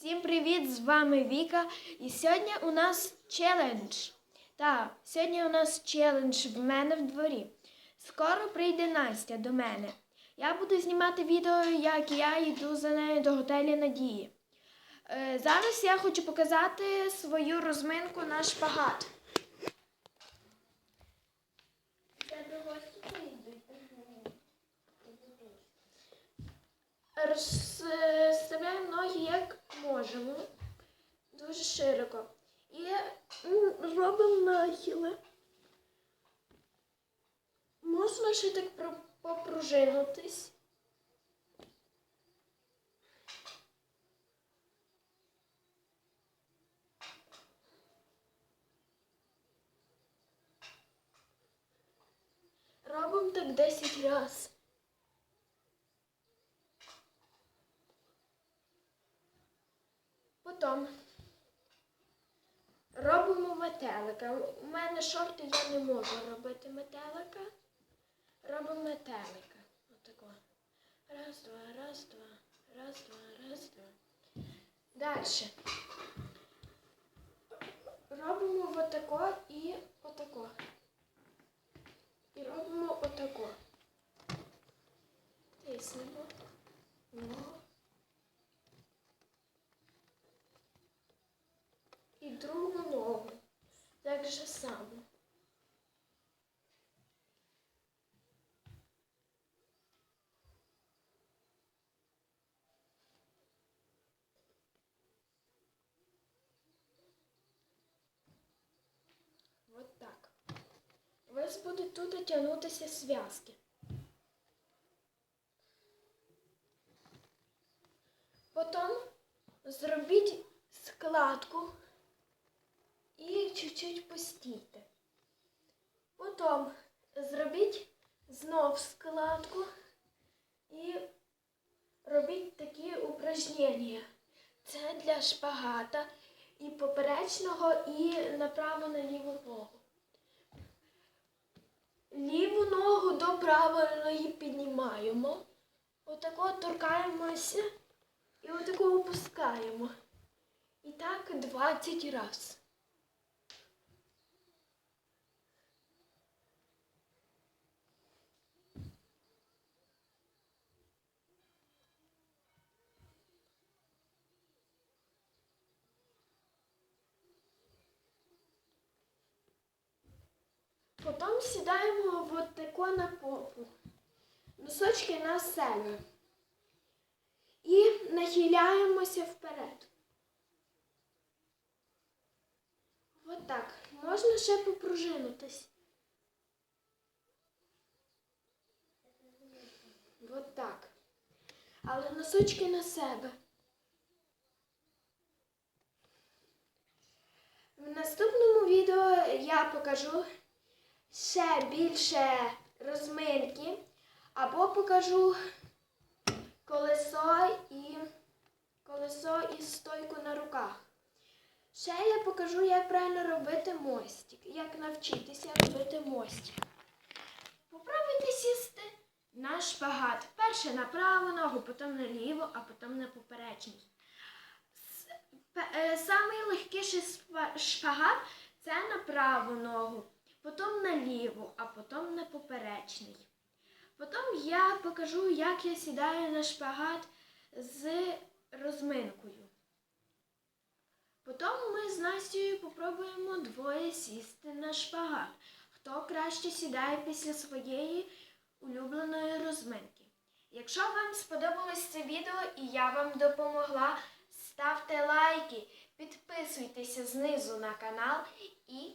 Всім привіт! З вами Віка. І сьогодні у нас челендж. Так, сьогодні у нас челендж в мене в дворі. Скоро прийде Настя до мене. Я буду знімати відео, як я йду за нею до готелю Надії. Е, зараз я хочу показати свою розминку на шпагат. Розставляємо ноги як можемо, дуже широко. І робимо нахили. Можна ще так попружинитись. Робимо так 10 разів. Потім робимо метелика. У мене шорти я не можу робити метелика. Робимо метелика. Отако. Раз, два, раз, два, раз, два, раз, два. Далі. Робимо отако і отако. І робимо отако. Тиснемо. Ногу. і другу ногу. Так же само. Вот так. У вас будуть тут тягнутися зв'язки. Потім зробіть складку чуть-чуть постійте. Потім зробіть знов складку і робіть такі упражнення. Це для шпагата і поперечного, і направо на ліву ногу. Ліву ногу до правої піднімаємо. Отако торкаємося і отако опускаємо. І так 20 разів. Потім сідаємо от тако на попу. Носочки на себе. І нахиляємося вперед. От так. Можна ще попружинитись. От так. Але носочки на себе. В наступному відео я покажу ще більше розминки, або покажу колесо і колесо і стойку на руках. Ще я покажу, як правильно робити мостик, як навчитися робити мостик. Попробуйте сісти на шпагат. Перше на праву ногу, потім на ліву, а потім на поперечний. Е, Самий легкіший шпагат це на праву ногу, потім на ліву, а потім на поперечний. Потім я покажу, як я сідаю на шпагат з розминкою. Потім ми з Настю попробуємо двоє сісти на шпагат. Хто краще сідає після своєї улюбленої розминки. Якщо вам сподобалось це відео і я вам допомогла, ставте лайки, підписуйтеся знизу на канал і